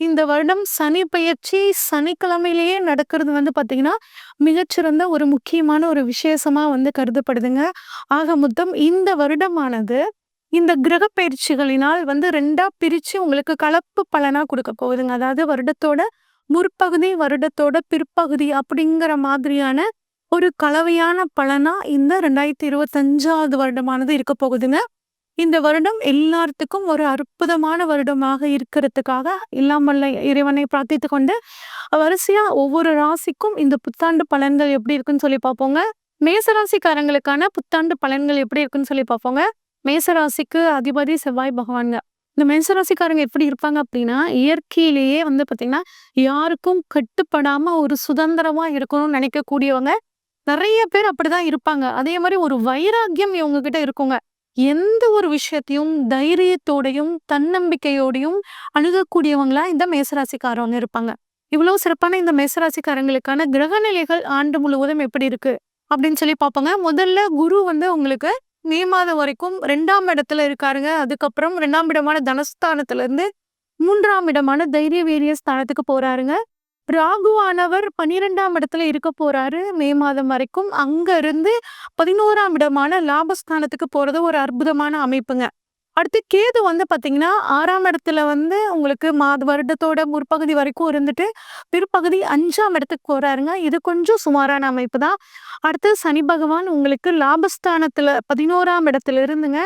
இந்த வருடம் சனி பயிற்சி சனிக்கிழமையிலேயே நடக்கிறது வந்து பார்த்திங்கன்னா மிகச்சிறந்த ஒரு முக்கியமான ஒரு விசேஷமாக வந்து கருதப்படுதுங்க. ஆக மொத்தம் இந்த வருடமானது இந்த கிரக பயிற்சிகளினால் வந்து ரெண்டா பிரித்து உங்களுக்கு கலப்பு பலனாக கொடுக்க போகுதுங்க. அதாவது வருடத்தோட முற்பகுதி வருடத்தோட பிற்பகுதி அப்படிங்கிற மாதிரியான ஒரு கலவையான பலனா இந்த ரெண்டாயிரத்தி இருபத்தஞ்சாவது வருடமானது இருக்க போகுதுங்க. இந்த வருடம் எல்லாத்துக்கும் ஒரு அற்புதமான வருடமாக இருக்கிறதுக்காக இல்லாமல்ல இறைவனை பிரார்த்தித்து கொண்டு வரிசையா ஒவ்வொரு ராசிக்கும் இந்த புத்தாண்டு பலன்கள் எப்படி இருக்குன்னு சொல்லி பார்ப்போங்க. மேசராசிக்காரங்களுக்கான புத்தாண்டு பலன்கள் எப்படி இருக்குன்னு சொல்லி பார்ப்போங்க. மேசராசிக்கு அதிபதி செவ்வாய் பகவான்ங்க. இந்த மேசராசிக்காரங்க எப்படி இருப்பாங்க அப்படின்னா இயற்கையிலேயே வந்து பார்த்தீங்கன்னா யாருக்கும் கட்டுப்படாமல் ஒரு சுதந்திரமா இருக்கணும்னு நினைக்கக்கூடியவங்க. நிறைய பேர் அப்படிதான் இருப்பாங்க. அதே மாதிரி ஒரு வைராக்கியம் இவங்க கிட்ட இருக்குங்க. எந்த ஒரு விஷயத்தையும் தைரியத்தோடையும் தன்னம்பிக்கையோடையும் அணுகக்கூடியவங்களா இந்த மேசராசிக்காரவங்க இருப்பாங்க. இவ்வளவு சிறப்பான இந்த மேசராசிக்காரங்களுக்கான கிரகநிலைகள் ஆண்டு முழுவதும் எப்படி இருக்கு? அப்படின்னு சொல்லி பார்ப்பாங்க. முதல்ல குரு வந்து உங்களுக்கு மே மாதம் வரைக்கும் ரெண்டாம் இடத்துல இருக்காருங்க. அதுக்கப்புறம் ரெண்டாம் இடமான தனஸ்தானத்துல இருந்து மூன்றாம் இடமான தைரிய வீரிய ஸ்தானத்துக்கு போறாருங்க. ராகுவானவர் பன்னிரெண்டாம் இடத்துல இருக்க போறாரு. மே மாதம் வரைக்கும் அங்க இருந்து பதினோராம் இடமான லாபஸ்தானத்துக்கு போறது ஒரு அற்புதமான அமைப்புங்க. அடுத்து கேது வந்து பார்த்தீங்கன்னா ஆறாம் இடத்துல வந்து உங்களுக்கு மாத வருடத்தோட முற்பகுதி வரைக்கும் இருந்துட்டு பிற்பகுதி அஞ்சாம் இடத்துக்கு போறாருங்க. இது கொஞ்சம் சுமாரான அமைப்பு தான். அடுத்து சனி பகவான் உங்களுக்கு லாபஸ்தானத்துல பதினோராம் இடத்துல இருந்துங்க.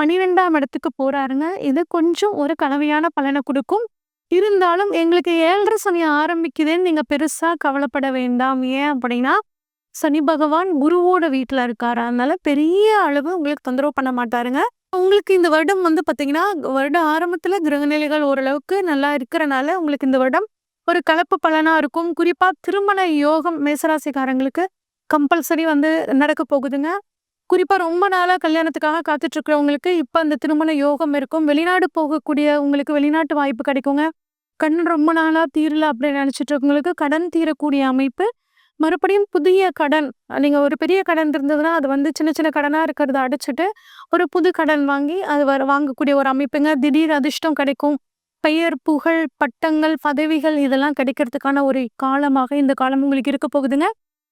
பன்னிரெண்டாம் இடத்துக்கு போறாருங்க. இது கொஞ்சம் ஒரு கலவையான பலனை கொடுக்கும். இருந்தாலும் எங்களுக்கு ஏழரை சனி ஆரம்பிக்குதுன்னு நீங்க பெருசா கவலைப்பட வேண்டாம். ஏன் அப்படின்னா சனி பகவான் குருவோட வீட்டில் இருக்காரு. அதனால பெரிய அளவு உங்களுக்கு தொந்தரவு பண்ண மாட்டாருங்க. உங்களுக்கு இந்த வருடம் வந்து பார்த்தீங்கன்னா வருட ஆரம்பத்துல கிரகநிலைகள் ஓரளவுக்கு நல்லா இருக்கிறனால உங்களுக்கு இந்த வருடம் ஒரு கலப்பு பலனா இருக்கும். குறிப்பா திருமண யோகம் மேசராசிக்காரங்களுக்கு கம்பல்சரி வந்து நடக்க போகுதுங்க. குறிப்பா ரொம்ப நாளாக கல்யாணத்துக்காக காத்துட்டு இருக்கிறவங்களுக்கு அந்த திருமண யோகம் இருக்கும். வெளிநாடு போகக்கூடிய உங்களுக்கு வெளிநாட்டு வாய்ப்பு கிடைக்குங்க. கடன் ரொம்ப நாளாக தீரல அப்படின்னு நினச்சிட்டு இருக்கவங்களுக்கு கடன் தீரக்கூடிய அமைப்பு மறுபடியும் புதிய கடன் நீங்கள் ஒரு பெரிய கடன் இருந்ததுன்னா அது வந்து சின்ன சின்ன கடனாக இருக்கிறத அடைச்சிட்டு ஒரு புது கடன் வாங்கி அது வர வாங்கக்கூடிய ஒரு அமைப்புங்க. திடீர் அதிர்ஷ்டம் கிடைக்கும். பெயர் புகழ் பட்டங்கள் பதவிகள் இதெல்லாம் கிடைக்கிறதுக்கான ஒரு காலமாக இந்த காலம் உங்களுக்கு இருக்க போகுதுங்க.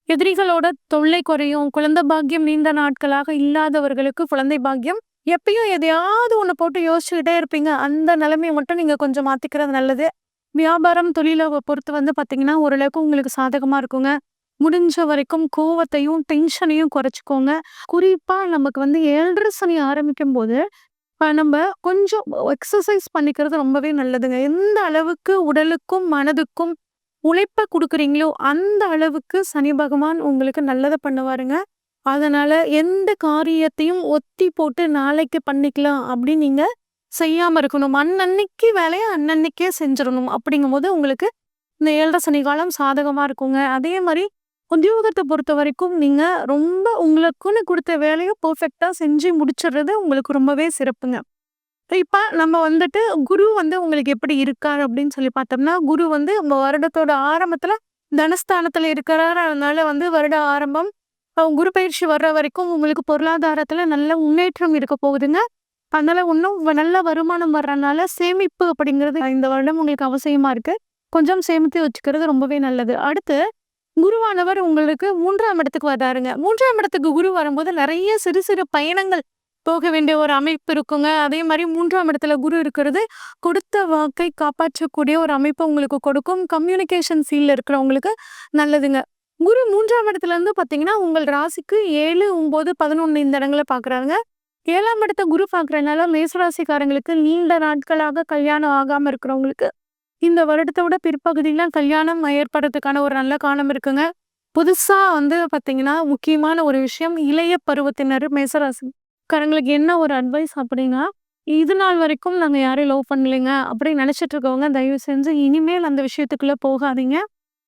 எதிரிகளோட தொல்லை குறையும். குழந்தை பாக்கியம் நீண்ட நாட்களாக இல்லாதவர்களுக்கு குழந்தை பாக்கியம் எப்பயும் எதையாவது ஒன்று போட்டு யோசிச்சுக்கிட்டே இருப்பீங்க. அந்த நிலைமையை மட்டும் நீங்கள் கொஞ்சம் மாற்றிக்கிறது நல்லது. வியாபாரம் தொழிலை பொறுத்து வந்து பார்த்தீங்கன்னா ஓரளவுக்கு உங்களுக்கு சாதகமாக இருக்குங்க. முடிஞ்ச வரைக்கும் கோவத்தையும் டென்ஷனையும் குறைச்சிக்கோங்க. குறிப்பாக நமக்கு வந்து ஏழரை சனி ஆரம்பிக்கும் போது நம்ம கொஞ்சம் எக்ஸசைஸ் பண்ணிக்கிறது ரொம்பவே நல்லதுங்க. எந்த அளவுக்கு உடலுக்கும் மனதுக்கும் உழைப்பை கொடுக்குறீங்களோ அந்த அளவுக்கு சனி பகவான் உங்களுக்கு நல்லதை பண்ணுவாருங்க. அதனால் எந்த காரியத்தையும் ஒத்தி போட்டு நாளைக்கு பண்ணிக்கலாம் அப்படின்னு நீங்கள் செய்யாமல் இருக்கணும். அன்னன்னைக்கு வேலையை அன்னன்னைக்கே செஞ்சிடணும். அப்படிங்கும்போது உங்களுக்கு இந்த ஏழரை சனி காலம் இருக்குங்க. அதே மாதிரி உத்தியோகத்தை பொறுத்த வரைக்கும் நீங்கள் ரொம்ப உங்களுக்குன்னு கொடுத்த வேலையை பர்ஃபெக்டாக செஞ்சு முடிச்சிடுறது உங்களுக்கு ரொம்பவே சிறப்புங்க. இப்போ நம்ம வந்துட்டு குரு வந்து உங்களுக்கு எப்படி இருக்கார் அப்படின்னு சொல்லி பார்த்தோம்னா குரு வந்து நம்ம வருடத்தோட ஆரம்பத்தில் தனஸ்தானத்தில் இருக்கிறார். அதனால வந்து வருட ஆரம்பம் குரு பயிற்சி வர்ற வரைக்கும் உங்களுக்கு பொருளாதாரத்தில் நல்ல முன்னேற்றம் இருக்க போகுதுங்க. அதனால இன்னும் நல்ல வருமானம் வர்றதுனால சேமிப்பு அப்படிங்கிறது இந்த வருடம் உங்களுக்கு அவசியமா இருக்கு. கொஞ்சம் சேமித்து வச்சுக்கிறது ரொம்பவே நல்லது. அடுத்து குருவானவர் உங்களுக்கு மூன்றாம் இடத்துக்கு வராருங்க மூன்றாம் இடத்துக்கு குரு வரும்போது நிறைய சிறு சிறு பயணங்கள் போக வேண்டிய ஒரு அமைப்பு இருக்குங்க. அதே மாதிரி மூன்றாம் இடத்துல குரு இருக்கிறது கொடுத்த வாக்கை காப்பாற்றக்கூடிய ஒரு அமைப்பு உங்களுக்கு கொடுக்கும். கம்யூனிகேஷன் ஃபீல்ட்ல இருக்கிறவங்களுக்கு நல்லதுங்க. குரு மூன்றாம் இடத்துல இருந்து பார்த்தீங்கன்னா, உங்கள் ராசிக்கு 7, 9, 11 இந்த இடங்களை பார்க்குறாங்க ஏழாம் இடத்த குரு பார்க்குறனால மேசராசிக்காரங்களுக்கு நீண்ட நாட்களாக கல்யாணம் ஆகாமல் இருக்கிறவங்களுக்கு, இந்த வருடத்தோட விட கல்யாணம் ஏற்படுறதுக்கான ஒரு நல்ல காலம் இருக்குங்க. புதுசாக வந்து பார்த்தீங்கன்னா, முக்கியமான ஒரு விஷயம் இளைய பருவத்தினர் மேசராசிக்காரங்களுக்கு என்ன ஒரு அட்வைஸ் அப்படின்னா, இது நாள் வரைக்கும் நாங்கள் யாரையும் லவ் பண்ணலைங்க அப்படின்னு நினைச்சிட்டு இருக்கவங்க, தயவு செஞ்சு இனிமேல் அந்த விஷயத்துக்குள்ளே போகாதீங்க.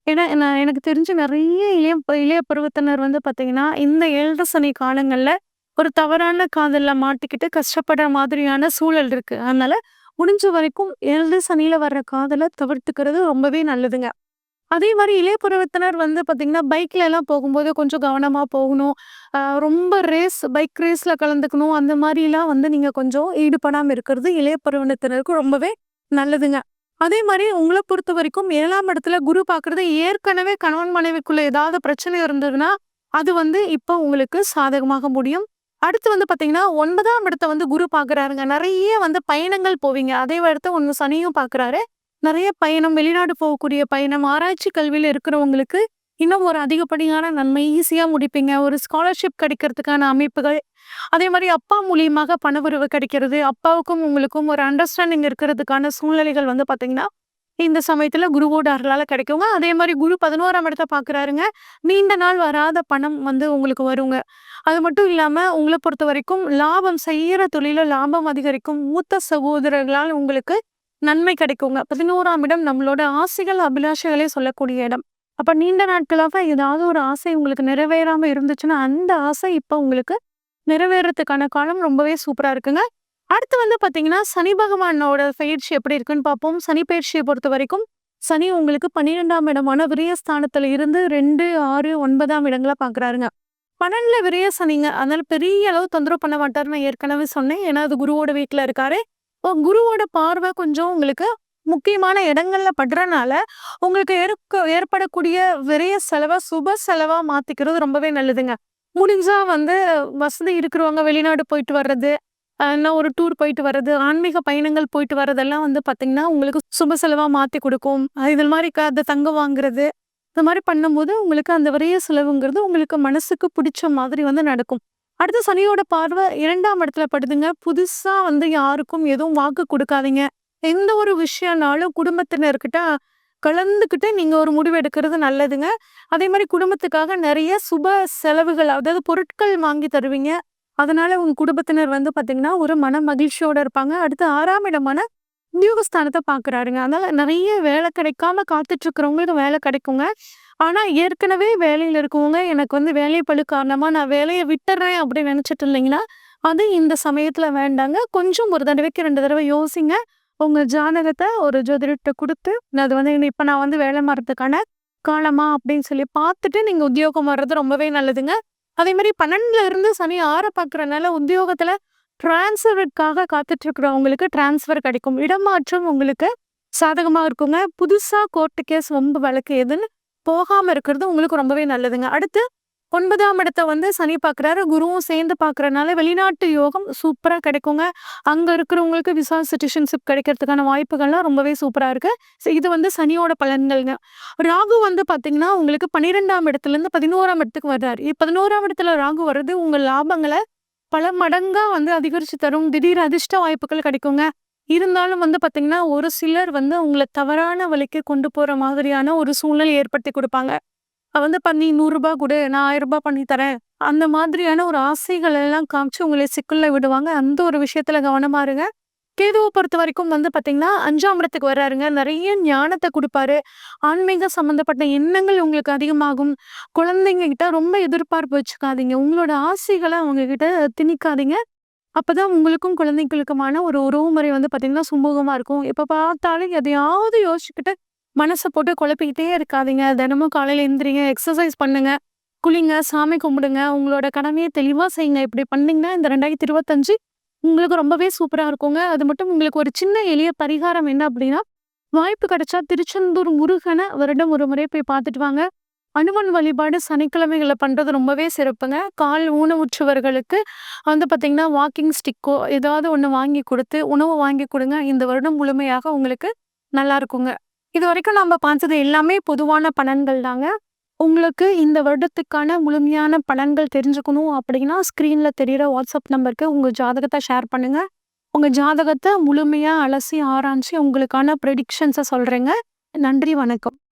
ஏன்னா, நான் எனக்கு தெரிஞ்சு நிறைய இளைய இளைய பருவத்தினர் வந்து பார்த்தீங்கன்னா, இந்த ஏழரை சனி காலங்களில் ஒரு தவறான காதலில் மாட்டிக்கிட்டு கஷ்டப்படுற மாதிரியான சூழல் இருக்கு. அதனால முடிஞ்ச வரைக்கும் 7 சனியில வர்ற காதலை தவிர்த்துக்கிறது ரொம்பவே நல்லதுங்க. அதே மாதிரி இளைய பருவத்தினர் வந்து பார்த்தீங்கன்னா, பைக்லலாம் போகும்போது கொஞ்சம் கவனமாக போகணும். ரொம்ப ரேஸ் பைக் ரேஸ்ல கலந்துக்கணும். அந்த மாதிரிலாம் வந்து நீங்கள் கொஞ்சம் ஈடுபடாமல் இருக்கிறது இளைய பருவத்தினருக்கு ரொம்பவே நல்லதுங்க. அதே மாதிரி உங்களை பொறுத்த வரைக்கும் ஏழாம் இடத்துல குரு பார்க்குறது ஏற்கனவே கணவன் மனைவிக்குள்ள ஏதாவது பிரச்சனை இருந்ததுன்னா, அது வந்து இப்போ உங்களுக்கு சாதகமாக முடியும். அடுத்து வந்து பார்த்தீங்கன்னா, ஒன்பதாம் இடத்த வந்து குரு பார்க்குறாருங்க. நிறைய வந்து பயணங்கள் போவீங்க. அதே இடத்த ஒன்று சனியும் பார்க்குறாரு. நிறைய பயணம், வெளிநாடு போகக்கூடிய பயணம், ஆராய்ச்சி கல்வியில் இருக்கிறவங்களுக்கு இன்னும் ஒரு அதிகப்படியான நன்மை ஈஸியாக முடிப்பீங்க. ஒரு ஸ்காலர்ஷிப் கிடைக்கிறதுக்கான அமைப்புகள். அதே மாதிரி அப்பா மூலியமாக பணவரவு கிடைக்கிறது. அப்பாவுக்கும் உங்களுக்கும் ஒரு அண்டர்ஸ்டாண்டிங் இருக்கிறதுக்கான சூழ்நிலைகள் வந்து பார்த்தீங்கன்னா, இந்த சமயத்தில் குருவோட அருளால் கிடைக்குங்க. அதே மாதிரி குரு 11ஆம் இடத்த பார்க்குறாருங்க. நீண்ட நாள் வராத பணம் வந்து உங்களுக்கு வருங்க. அது மட்டும் இல்லாமல் உங்களை பொறுத்த வரைக்கும் லாபம் செய்கிற தொழிலில் லாபம் அதிகரிக்கும். மூத்த சகோதரர்களால் உங்களுக்கு நன்மை கிடைக்குங்க. 11ஆம் இடம் நம்மளோட ஆசைகள், அபிலாஷைகளே சொல்லக்கூடிய இடம். அப்போ நீண்ட நாட்களாக ஏதாவது ஒரு ஆசை உங்களுக்கு நிறைவேறாமல் இருந்துச்சுன்னா, அந்த ஆசை இப்போ உங்களுக்கு நிறைவேறதுக்கான காலம் ரொம்பவே சூப்பராக இருக்குங்க. அடுத்து வந்து பார்த்தீங்கன்னா, சனி பகவானோட பயிற்சி எப்படி இருக்குன்னு பார்ப்போம். சனி பயிற்சியை பொறுத்த வரைக்கும் சனி உங்களுக்கு 12ஆம் இடமான விரயஸ்தானத்தில் இருந்து ரெண்டு ஆறு ஒன்பதாம் இடங்களை பார்க்குறாருங்க. பன்னெண்டில் விரிய சனிங்க. அதனால பெரிய அளவு தொந்தரவு பண்ண மாட்டார் நான் ஏற்கனவே சொன்னேன். ஏன்னா, அது குருவோட வீட்டில் இருக்காரு. குருவோட பார்வை கொஞ்சம் உங்களுக்கு முக்கியமான இடங்கள்ல படுறனால, உங்களுக்கு ஏற்க ஏற்படக்கூடிய விரைய செலவை சுப செலவா மாத்திக்கிறது ரொம்பவே நல்லதுங்க. முடிஞ்சா வந்து வசதி இருக்கிறவங்க வெளிநாடு போயிட்டு வர்றது, என்ன ஒரு டூர் போயிட்டு வர்றது, ஆன்மீக பயணங்கள் போயிட்டு வர்றதெல்லாம் வந்து பார்த்தீங்கன்னா, உங்களுக்கு சுப செலவாக மாற்றி கொடுக்கும் இது மாதிரி க அந்த தங்கம் வாங்குறது, இந்த மாதிரி பண்ணும்போது உங்களுக்கு அந்த விரைய செலவுங்கிறது உங்களுக்கு மனசுக்கு பிடிச்ச மாதிரி வந்து நடக்கும். அடுத்து சனியோட பார்வை இரண்டாம் இடத்துல படுதுங்க. புதுசாக வந்து யாருக்கும் எதுவும் வாக்கு கொடுக்காதீங்க எந்த ஒரு விஷயம்னாலும் குடும்பத்தினர்கிட்ட கலந்துக்கிட்டு நீங்க ஒரு முடிவு எடுக்கிறது நல்லதுங்க. அதே மாதிரி குடும்பத்துக்காக நிறைய சுப செலவுகள் அதாவது பொருட்கள் வாங்கி தருவீங்க. அதனால உங்க குடும்பத்தினர் வந்து பார்த்தீங்கன்னா, ஒரு மன மகிழ்ச்சியோட இருப்பாங்க. அடுத்து ஆறாம் இடமான உத்தியோகஸ்தானத்த பார்க்குறாருங்க. அதனால நிறைய வேலை கிடைக்காம காத்துட்டு இருக்கிறவங்களுக்கு வேலை கிடைக்குங்க. ஆனா, ஏற்கனவே வேலையில இருக்கவங்க, எனக்கு வந்து வேலைப்பளு காரணமா நான் வேலையை விட்டுறேன் அப்படின்னு நினைச்சிட்டு இல்லைங்களா அது இந்த சமயத்துல வேண்டாங்க. கொஞ்சம் ஒரு தடவைக்கு ரெண்டு தடவை யோசிங்க. உங்க ஜாதகத்தை ஒரு ஜோதிடர்கிட்ட குடுத்து, அது வந்து இப்ப நான் வந்து வேலை மாறதுக்கான காலமா அப்படின்னு சொல்லி பார்த்துட்டு நீங்க உத்தியோகம் வர்றது ரொம்பவே நல்லதுங்க. அதே மாதிரி பன்னெண்டுல இருந்து சனி ஆற பார்க்குறனால உத்தியோகத்துல டிரான்ஸ்ஃபருக்காக காத்துட்டு இருக்கிறவங்களுக்கு டிரான்ஸ்ஃபர் கிடைக்கும். இடமாற்றம் உங்களுக்கு சாதகமா இருக்குங்க. புதுசா கோர்ட்டு கேஸ், வம்பு வழக்கு எதுன்னு போகாம இருக்கிறது உங்களுக்கு ரொம்பவே நல்லதுங்க. அடுத்து ஒன்பதாம் இடத்த வந்து சனி பார்க்குறாரு. குருவும் சேர்ந்து பார்க்குறனால வெளிநாட்டு யோகம் சூப்பராக கிடைக்குங்க. அங்கே இருக்கிறவங்களுக்கு விசா, சிட்டிசன்ஷிப் கிடைக்கிறதுக்கான வாய்ப்புகள்லாம் ரொம்பவே சூப்பராக இருக்குது ஸோ இது வந்து சனியோட பலன்கள்ங்க. ராகு வந்து பார்த்தீங்கன்னா, உங்களுக்கு 12ஆம் இடத்துலேருந்து 11ஆம் இடத்துக்கு வர்றாரு. 11ஆம் இடத்துல ராகு வர்றது உங்கள் லாபங்களை பல மடங்காக வந்து அதிகரித்து தரும். திடீர் அதிர்ஷ்ட வாய்ப்புகள் கிடைக்குங்க. இருந்தாலும் வந்து பார்த்திங்கன்னா ஒரு சிலர் வந்து உங்களை தவறான வழிக்கு கொண்டு போகிற மாதிரியான ஒரு சூழ்நிலை ஏற்படுத்தி கொடுப்பாங்க வந்து பண்ணி நூறுரூபா கொடு நான் ரூ. 1000 பண்ணி தரேன். அந்த மாதிரியான ஒரு ஆசைகள் எல்லாம் காமிச்சு உங்களை சிக்கல்ல விடுவாங்க. அந்த ஒரு விஷயத்துல கவனமா இருங்க. கேதுவை பொறுத்த வரைக்கும் வந்து பார்த்தீங்கன்னா, 5ஆம் இடத்துக்கு வர்றாருங்க. நிறைய ஞானத்தை கொடுப்பாரு ஆன்மீக சம்மந்தப்பட்ட எண்ணங்கள் உங்களுக்கு அதிகமாகும். குழந்தைங்க கிட்ட ரொம்ப எதிர்பார்ப்பு வச்சுக்காதீங்க. உங்களோட ஆசைகளை அவங்க கிட்ட திணிக்காதீங்க. அப்போதான் உங்களுக்கும் குழந்தைகளுக்குமான ஒரு உறவுமுறை வந்து பார்த்தீங்கன்னா, சுமூகமாக இருக்கும். இப்போ பார்த்தாலும் எதையாவது யோசிச்சுக்கிட்டு மனசை போட்டு குழப்பிக்கிட்டே இருக்காதீங்க. தினமும் காலையில் எந்திரிங்க, எக்ஸசைஸ் பண்ணுங்க, குளிங்க, சாமி கும்பிடுங்க. உங்களோட கடமையை தெளிவாக செய்யுங்க. இப்படி பண்ணிங்கன்னா இந்த 2025 உங்களுக்கு ரொம்பவே சூப்பராக இருக்குங்க. அது மட்டும் உங்களுக்கு ஒரு சின்ன எளிய பரிகாரம் என்ன அப்படின்னா, வாய்ப்பு கிடைச்சா திருச்செந்தூர் முருகனை வருடம் ஒரு முறை போய் பார்த்துட்டு வாங்க. அனுமன் வழிபாடு சனிக்கிழமைகளை பண்ணுறது ரொம்பவே சிறப்புங்க. கால் ஊனமுற்றவர்களுக்கு வந்து பார்த்திங்கன்னா வாக்கிங் ஸ்டிக்கோ ஏதாவது ஒன்று வாங்கி கொடுத்து உணவு வாங்கி கொடுங்க இந்த வருடம் முழுமையாக உங்களுக்கு நல்லா இருக்குங்க. இது வரைக்கும் நம்ம பார்த்தது எல்லாமே பொதுவான பலன்கள் தாங்க. உங்களுக்கு இந்த வருடத்துக்கான முழுமையான பலன்கள் தெரிஞ்சுக்கணும் அப்படின்னா ஸ்க்ரீனில் தெரிகிற வாட்ஸ்அப் நம்பருக்கு உங்கள் ஜாதகத்தை ஷேர் பண்ணுங்கள் உங்கள் ஜாதகத்தை முழுமையாக அலசி ஆராய்ச்சி உங்களுக்கான ப்ரெடிக்ஷன்ஸை சொல்கிறேங்க நன்றி வணக்கம்.